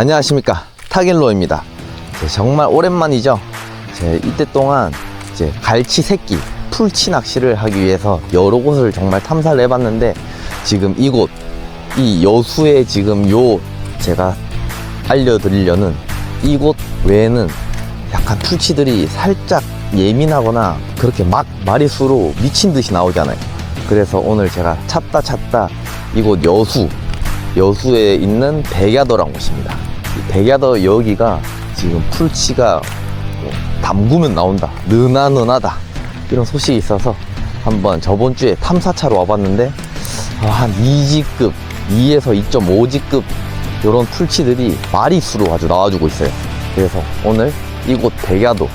안녕하십니까. 타길로입니다. 제 정말 오랜만이죠. 제 이때 동안 이제 갈치 새끼 풀치 낚시를 하기 위해서 여러 곳을 정말 탐사를 해봤는데 지금 이곳 이 여수에 지금 요 제가 알려드리려는 이곳 외에는 약간 풀치들이 살짝 예민하거나 그렇게 막 마리수로 미친 듯이 나오잖아요. 그래서 오늘 제가 찾다 찾다 이곳 여수 여수에 있는 백야도라는 곳입니다. 이 백야도 여기가 지금 풀치가 뭐 담그면 나온다. 느나느나다. 이런 소식이 있어서 한번 저번 주에 탐사차로 와봤는데 아, 한 2지급, 2에서 2.5지급 이런 풀치들이 마리수로 아주 나와주고 있어요. 그래서 오늘 이곳 백야도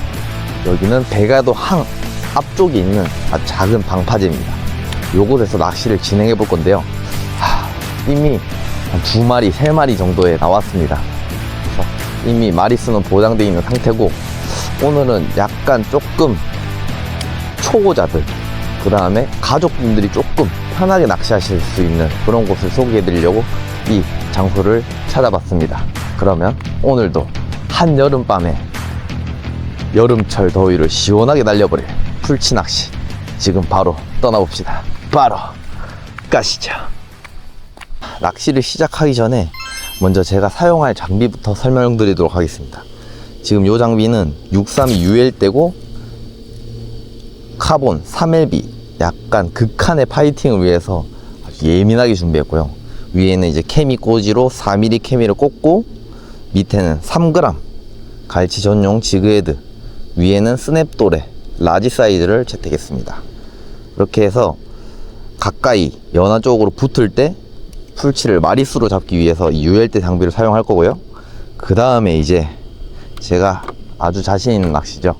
여기는 백야도 항 앞쪽에 있는 아주 작은 방파제입니다. 요곳에서 낚시를 진행해 볼 건데요. 하, 이미 한 두 마리, 세 마리 정도에 나왔습니다. 이미 마리수는 보장되어 있는 상태고, 오늘은 약간 조금 초보자들, 그 다음에 가족분들이 조금 편하게 낚시하실 수 있는 그런 곳을 소개해 드리려고 이 장소를 찾아봤습니다. 그러면 오늘도 한여름밤에 여름철 더위를 시원하게 날려버릴 풀치 낚시 지금 바로 떠나봅시다. 바로 가시죠. 낚시를 시작하기 전에 먼저 제가 사용할 장비부터 설명드리도록 하겠습니다. 지금 이 장비는 632 UL대고 카본 3LB 약간 극한의 파이팅을 위해서 예민하게 준비했고요. 위에는 이제 케미 꽂이로 4mm 케미를 꽂고 밑에는 3g 갈치 전용 지그헤드 위에는 스냅돌에 라지 사이즈를 채택했습니다. 이렇게 해서 가까이 연화 쪽으로 붙을 때 풀치를 마리수로 잡기 위해서 이 UL대 장비를 사용할 거고요. 그 다음에 이제 제가 아주 자신 있는 낚시죠.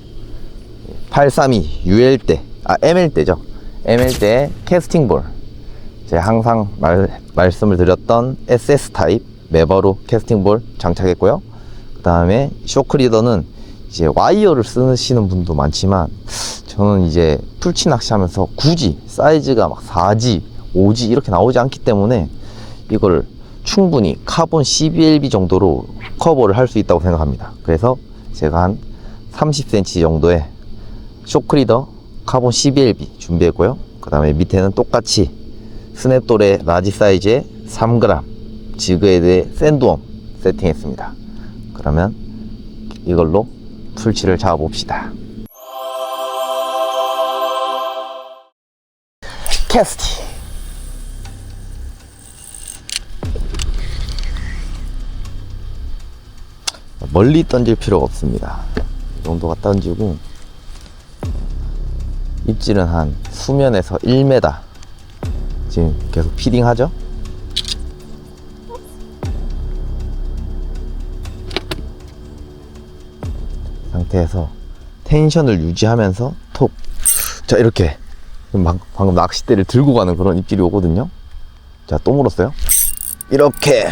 832 UL대, 아 ML대죠. ML대 캐스팅볼. 제가 항상 말, 말씀을 드렸던 SS 타입 메버로 캐스팅볼 장착했고요. 그 다음에 쇼크리더는 이제 와이어를 쓰시는 분도 많지만 저는 이제 풀치 낚시하면서 굳이 사이즈가 막 4G, 5G 이렇게 나오지 않기 때문에 이걸 충분히 카본 CBLB 정도로 커버를 할 수 있다고 생각합니다. 그래서 제가 한 30cm 정도의 쇼크리더 카본 CBLB 준비했고요. 그 다음에 밑에는 똑같이 스냅돌의 라지 사이즈의 3g 지그헤드의 샌드웜 세팅했습니다. 그러면 이걸로 풀치를 잡아봅시다. 캐스팅 멀리 던질 필요가 없습니다. 이 정도가 던지고 입질은 한 수면에서 1m 지금 계속 피딩하죠? 상태에서 텐션을 유지하면서 톡. 자, 이렇게. 방, 방금 낚싯대를 들고 가는 그런 입질이 오거든요. 자, 또 물었어요. 이렇게.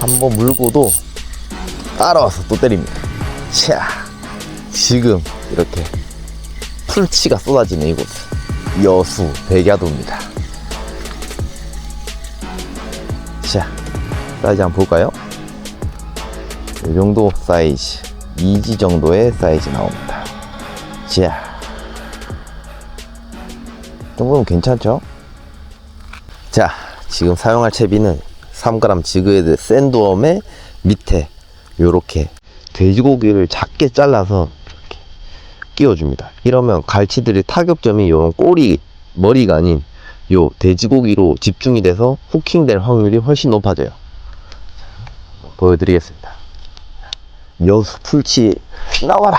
한번 물고도 따라와서 또 때립니다. 차. 지금 이렇게 풀치가 쏟아지는 이곳. 여수 백야도입니다. 자, 사이즈 한번 볼까요? 이 정도 사이즈 2G 정도의 사이즈 나옵니다 자 정도면 괜찮죠? 자 지금 사용할 채비는 3g 지그헤드 샌드웜의 밑에 요렇게 돼지고기를 작게 잘라서 이렇게 끼워줍니다. 이러면 갈치들의 타격점이 요 꼬리 머리가 아닌 요 돼지고기로 집중이 돼서 후킹 될 확률이 훨씬 높아져요. 보여드리겠습니다. 여수 풀치 나와라.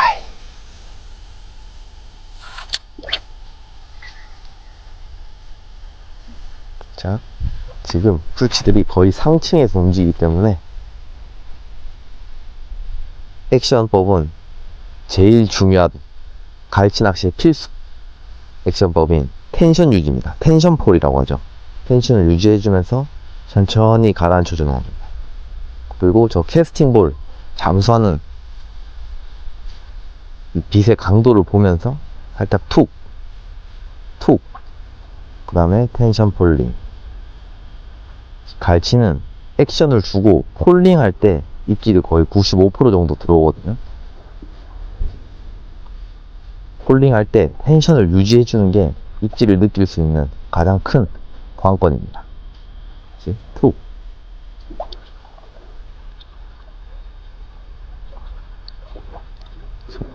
자, 지금 풀치들이 거의 상층에서 움직이기 때문에 액션법은 제일 중요한 갈치 낚시의 필수 액션법인 텐션 유지입니다. 텐션 폴이라고 하죠. 텐션을 유지해주면서 천천히 가라앉혀 주는 겁니다. 그리고 저 캐스팅 볼 잠수하는 이 빛의 강도를 보면서 살짝 툭, 툭, 그 다음에 텐션 폴링. 갈치는 액션을 주고 폴링 할 때 입질이 거의 95% 정도 들어오거든요. 폴링 할 때 텐션을 유지해 주는 게 입질을 느낄 수 있는 가장 큰 관건입니다. 툭.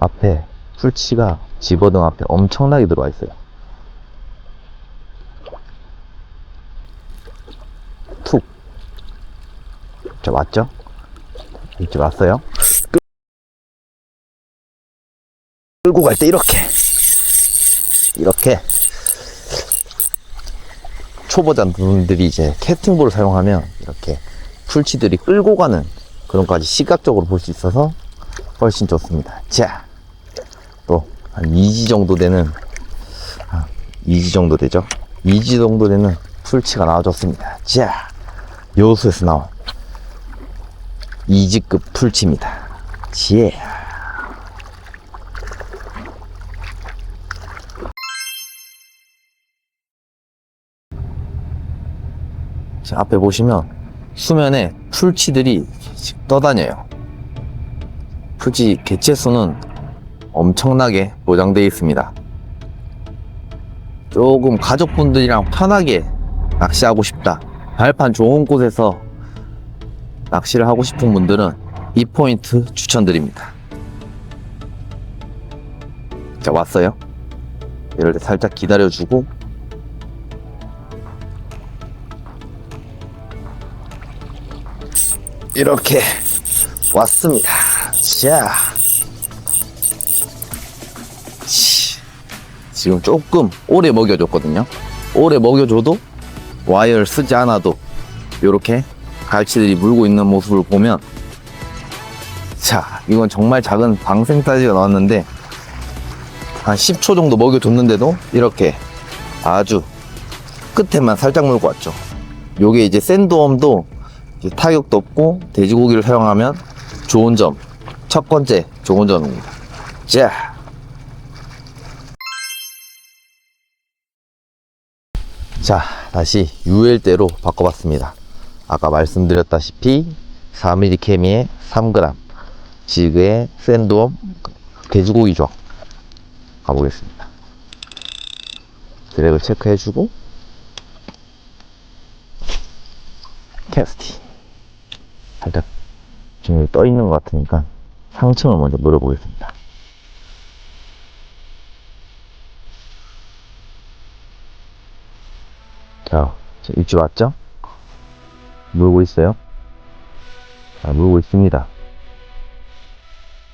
앞에 풀치가 집어등 앞에 엄청나게 들어와 있어요. 툭. 자, 맞죠? 이제 왔어요. 끌고 갈 때 이렇게. 이렇게. 초보자분들이 이제 캐스팅볼을 사용하면 이렇게 풀치들이 끌고 가는 그런 까지 시각적으로 볼 수 있어서 훨씬 좋습니다. 자, 또 한 2지 정도 되는 아, 2지 정도 되죠? 2지 정도 되는 풀치가 나와줬습니다. 자, 요수에서 나온 2지급 풀치입니다. 지 자, 앞에 보시면 수면에 풀치들이 떠다녀요. 풀치 개체수는 엄청나게 보장되어 있습니다. 조금 가족분들이랑 편하게 낚시하고 싶다. 발판 좋은 곳에서 낚시를 하고 싶은 분들은 이 포인트 추천드립니다. 자, 왔어요. 이럴 때 살짝 기다려주고 이렇게 왔습니다. 자. 치. 지금 조금 오래 먹여줬거든요. 오래 먹여줘도 와이어를 쓰지 않아도 이렇게 갈치들이 물고 있는 모습을 보면 자, 이건 정말 작은 방생 사이즈가 나왔는데 한 10초 정도 먹여줬는데도 이렇게 아주 끝에만 살짝 물고 왔죠. 요게 이제 샌드웜도 이제 타격도 없고 돼지고기를 사용하면 좋은 점. 첫 번째 좋은 점입니다. 자. 자, 다시 UL대로 바꿔봤습니다. 아까 말씀드렸다시피 4mm 케미에 3g, 지그의 샌드웜 돼지고기 조각 가보겠습니다. 드랙을 체크해주고 캐스티 살짝 지금 여기 떠 있는 것 같으니까 상층을 먼저 노려보겠습니다. 자, 입질 왔죠? 물고 있어요? 자, 물고 있습니다.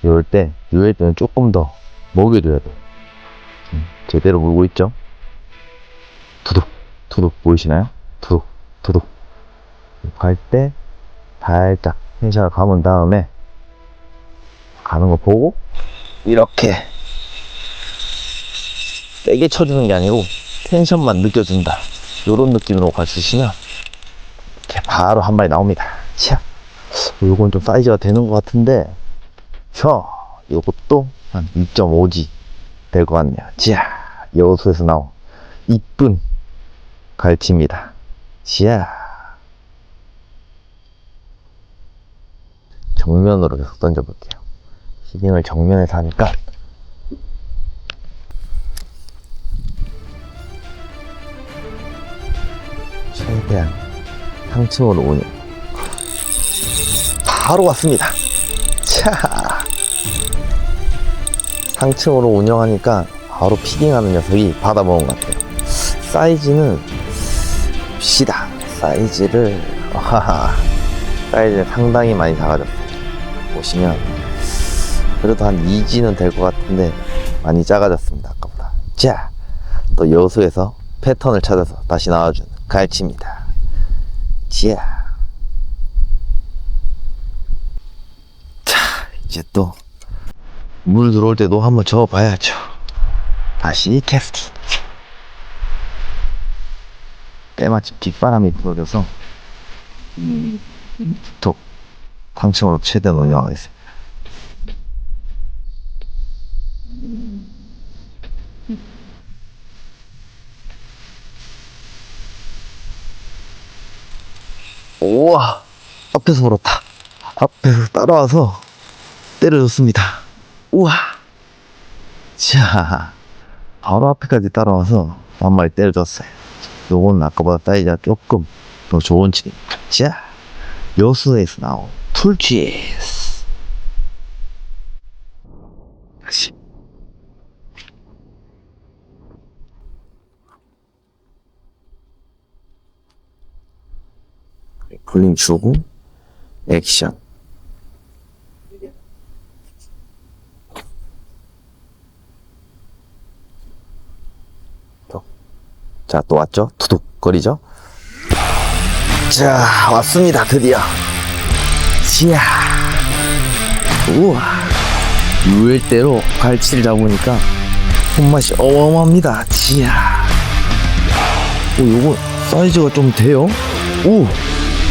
이럴 때, 이럴 때는 조금 더 먹여줘야 돼. 음, 제대로 물고 있죠? 두둑, 두둑 보이시나요? 두둑, 두둑. 갈 때 살짝 텐션을 감은 다음에 가는 거 보고 이렇게 세게 쳐주는 게 아니고 텐션만 느껴준다 요런 느낌으로 가주시면 바로 한 마리 나옵니다. 자 요건 좀 사이즈가 되는 것 같은데 자 요것도 한 2.5G 될것 같네요. 자 여수에서 나온 이쁜 갈치입니다. 자 정면으로 계속 던져볼게요. 히딩을 정면에서 하니까. 최대한 상층으로 오니 바로 왔습니다. 차 상층으로 운영하니까 바로 피딩하는 녀석이 받아먹은 것 같아요. 사이즈는 시다 사이즈를 하하 사이즈는 상당히 많이 작아졌어요. 보시면 그래도 한 2G는 될 것 같은데 많이 작아졌습니다 아까보다 자 또 여수에서 패턴을 찾아서 다시 나와준 갈치입니다 자 자, 이제 또 물 들어올 때도 한번 저어봐야죠. 다시 캐스팅. 때마침 뒷바람이 불어져서 톡 상층으로 최대한 운영하겠습니다. 우와 앞에서 물었다. 앞에서 따라와서 때려줬습니다. 우와. 자, 바로 앞에까지 따라와서 한 마리 때려줬어요. 요거는 아까보다 사이즈가 조금 더 좋은 친입니다. 자, 여수에서 나온 풀치스. 다시. 볼륨 주고 액션 또. 자, 또 왔죠? 두둑거리죠? 자, 왔습니다, 드디어. 지야. 우와. 유일대로 갈치를 잡으니까 손맛이 어마어마합니다. 지야. 오, 요거 사이즈가 좀 돼요? 오,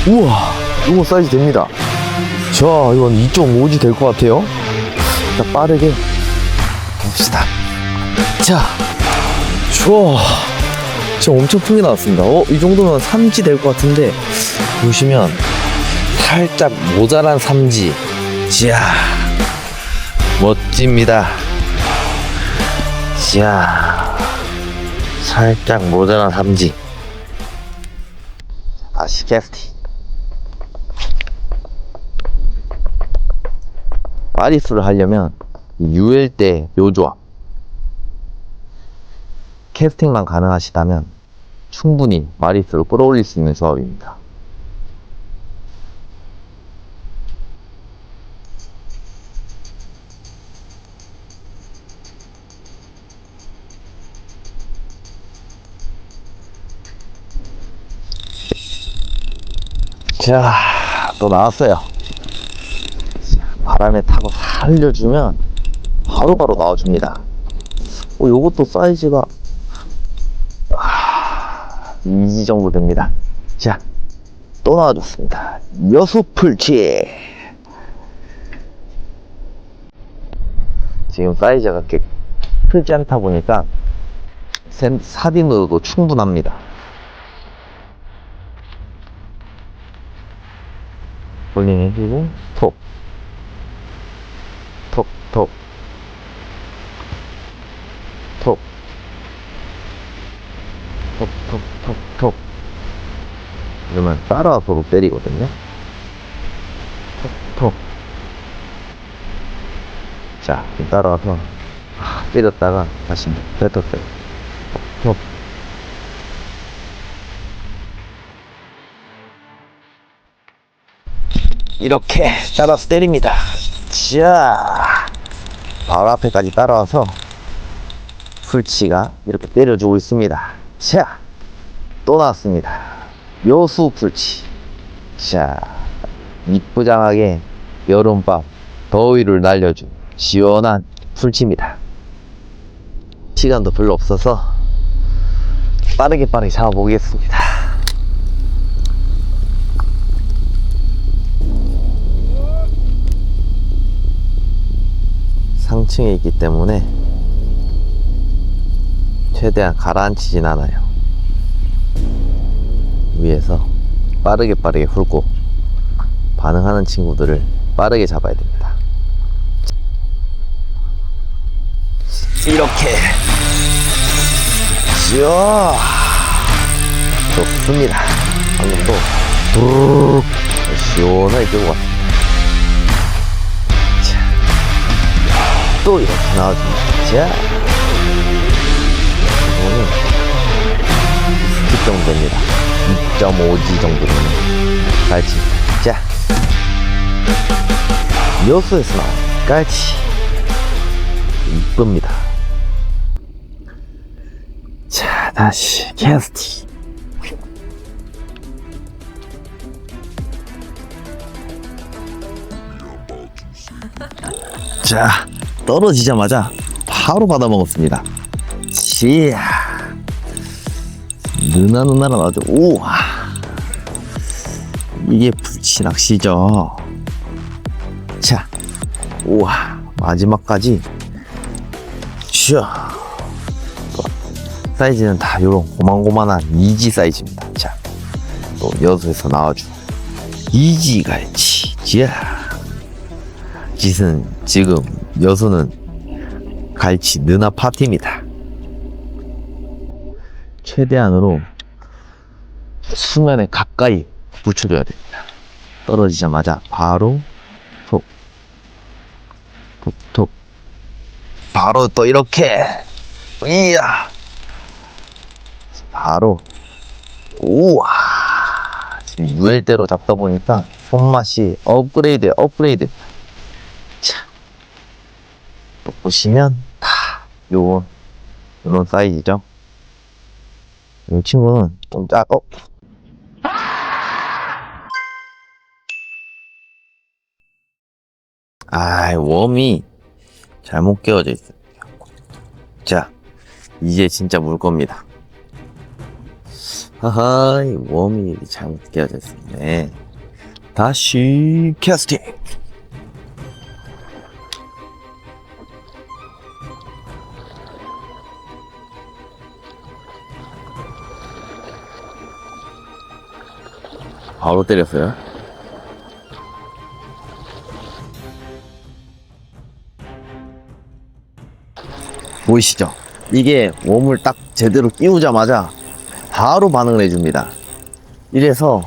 우와. 요거 사이즈 됩니다. 자, 이건 2.5지 될것 같아요. 자, 빠르게 봅시다. 자, 좋아. 지금 엄청 크게 나왔습니다. 어, 이 정도면 3지 될것 같은데, 보시면, 살짝 모자란 3지. 지야, 멋집니다. 지야, 살짝 모자란 3지. 다시 캐스 팅. 마리수를 하려면, UL 때 요 조합. 캐스팅만 가능하시다면 충분히 마리수를 끌어올릴 수 있는 조합입니다. 자, 또 나왔어요. 바람에 타고 살려주면 바로바로 나와줍니다. 어, 요것도 사이즈가 아, 2지 정도 됩니다. 자, 또 나와줬습니다. 여수풀치. 지금 사이즈가 그렇게 크지 않다 보니까 샌- 사딘으로도 충분합니다. 볼링 해주고 톡, 톡, 톡, 톡. 톡, 톡, 톡, 톡. 이러면 따라와서도 때리거든요. 톡, 톡. 자, 따라와서 아, 때렸다가 다시 뱉었어요. 톡. 이렇게 따라서 때립니다. 자, 바로 앞에까지 따라와서 풀치가 이렇게 때려주고 있습니다. 자, 또 나왔습니다. 묘수 풀치. 자, 이쁘장하게 여름밤 더위를 날려준 시원한 풀치입니다. 시간도 별로 없어서 빠르게 빠르게 잡아보겠습니다. 상층에 있기 때문에 최대한 가라앉히진 않아요. 위에서 빠르게 빠르게 훑고 반응하는 친구들을 빠르게 잡아야 됩니다. 이렇게 자 좋습니다. 방금 또 부르륵 시원하게 끌고 왔습니다. 또 이렇게 나와줍니다. 자, 이거는 10 정도 됩니다. 2.5G 정도 되는 깔치. 자, 여수에서 나온 깔치. 이쁩니다. 자, 다시 캐스팅. 자, 떨어지자마자 바로 받아 먹었습니다. 지야. 느나느나라 나죠. 우와. 이게 불치 낚시죠. 자, 우와. 마지막까지. 샤. 사이즈는 다 요런 고만고만한 이지 사이즈입니다. 자, 또 여수에서 나와주고. 이지 갈치 자 짓은 지금 여수는 갈치 느나 파티입니다. 최대한으로 수면에 가까이 붙여줘야 됩니다. 떨어지자마자 바로 톡 톡 톡. 바로 또 이렇게. 이야. 바로. 우와. 지금 유엘대로 잡다 보니까 손맛이 업그레이드 업그레이드. 자, 또 보시면 다 요런 요런 사이즈죠 이 친구는 좀 작, 어? 아, 웜이 잘못 끼워져 있어요. 자, 이제 진짜 물 겁니다. 하하, 이 웜이 잘못 끼워져 있었네. 다시 캐스팅. 바로 때렸어요. 보이시죠? 이게 웜을 딱 제대로 끼우자마자 바로 반응을 해줍니다. 이래서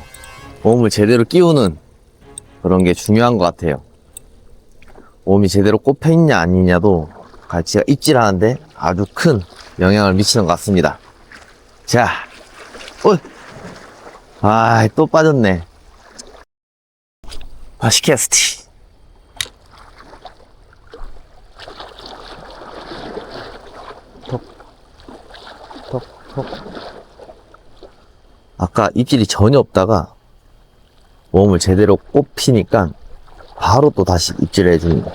웜을 제대로 끼우는 그런 게 중요한 것 같아요. 웜이 제대로 꼽혀 있냐 아니냐도 갈치가 입질하는데 아주 큰 영향을 미치는 것 같습니다. 자, 어, 아, 또 빠졌네. 바시캐스티. 톡, 톡. 아까 입질이 전혀 없다가 웜을 제대로 꼽히니까 바로 또 다시 입질을 해줍니다.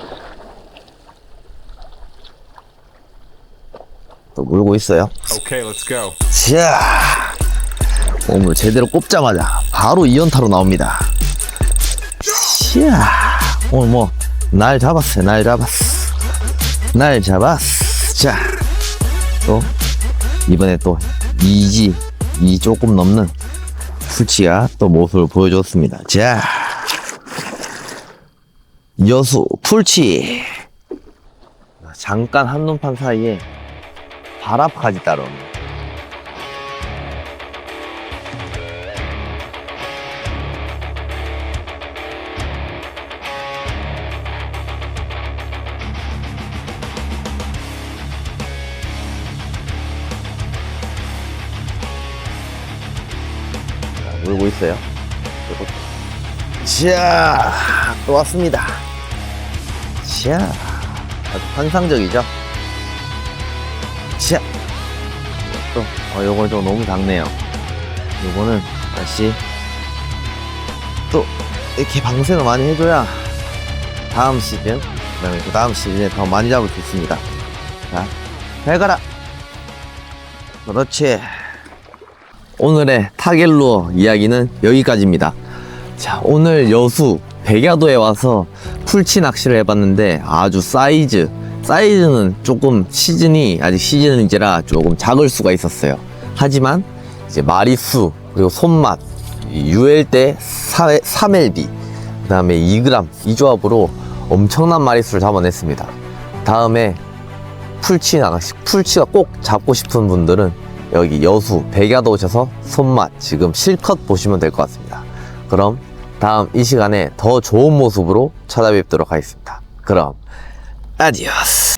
또 물고 있어요. Okay, let's go. 자, 웜을 제대로 꼽자마자 바로 이연타로 나옵니다. 자, 오늘 뭐 날 잡았어요. 날 잡았어. 날 잡았어. 자, 또 이번에 또 이지 이 조금 넘는 풀치가 또 모습을 보여줬습니다. 자, 여수 풀치. 잠깐 한눈판 사이에 바람까지 따라옵니다. 물고 있어요. 자, 또 왔습니다. 자, 아주 환상적이죠? 자, 또, 어, 요건 좀 너무 작네요. 요거는 다시 또 이렇게 방생을 많이 해줘야 다음 시즌, 그 다음에 그 다음 시즌에 더 많이 잡을 수 있습니다. 자, 잘 가라! 그렇지. 오늘의 타겟루어 이야기는 여기까지입니다. 자, 오늘 여수 백야도에 와서 풀치 낚시를 해봤는데 아주 사이즈, 사이즈는 조금 시즌이 아직 시즌인지라 조금 작을 수가 있었어요. 하지만 이제 마리수 그리고 손맛, 때 3LB, 그 다음에 2g 이 조합으로 엄청난 마리수를 잡아냈습니다. 다음에 풀치 낚시, 풀치가 꼭 잡고 싶은 분들은 여기 여수 백야도 오셔서 손맛 지금 실컷 보시면 될 것 같습니다. 그럼 다음 이 시간에 더 좋은 모습으로 찾아뵙도록 하겠습니다. 그럼 아디오스.